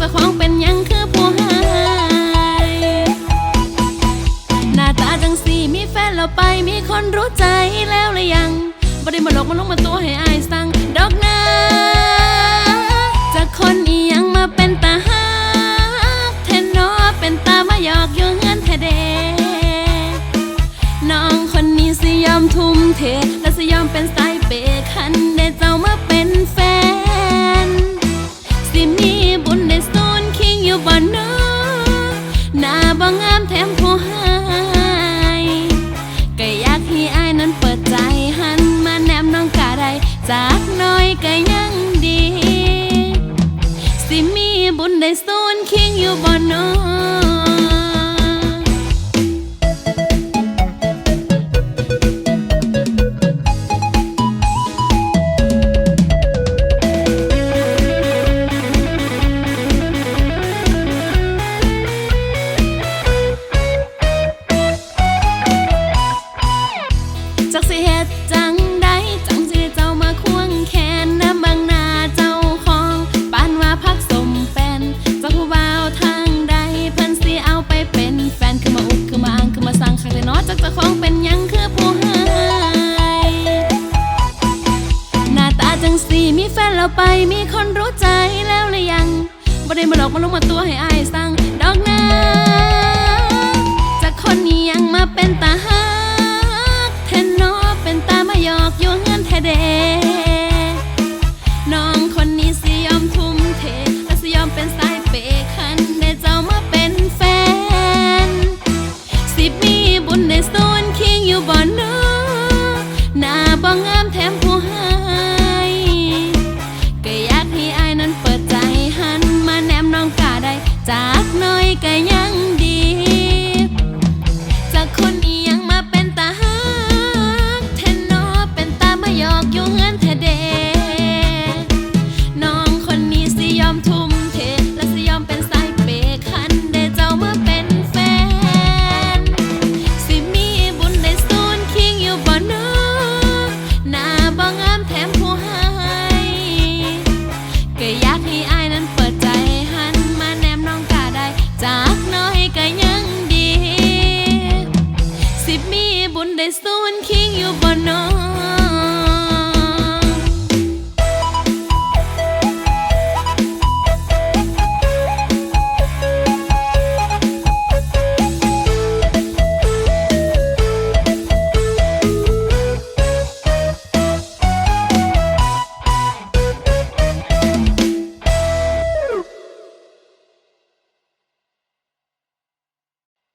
จะของเป็นยังคือผู้หายหน้าตาจังสีมีแฟนแล้วไปมีคนรู้ใจแล้วหรือยังบ่ได้มาหลอกมาลงมาตัวให้อายสั่งดอกนาจากคนอีหยังมาเป็นตาฮักแทนนอเป็นตามาหยอกอยู่เงินแท้เดน้องคนนี้สิยอมทุ่มเทและสิยอมเป็นสายเปคันได้เจ้ามาเป็นแฟน อยู่บ่เนอหน้าบ่งามแถมผู้ใหายก็อยากให้อายนั้นเปิดใจหันมาแนมน้องกะได้จากน้อยก็ยังดี สิมีบุญได้ซูนคิงอยู่บ่เนอจั มีแฟนแล้วไปมีคนรู้ใจแล้วหรือยังบ่ได้มาหลอกมาลงมาตัวให้อายสั่งดอกนาจากคนนี้ยังมาเป็นตาฮักแทนนอเป็นตามาหยอกอยู่เงินแท้เด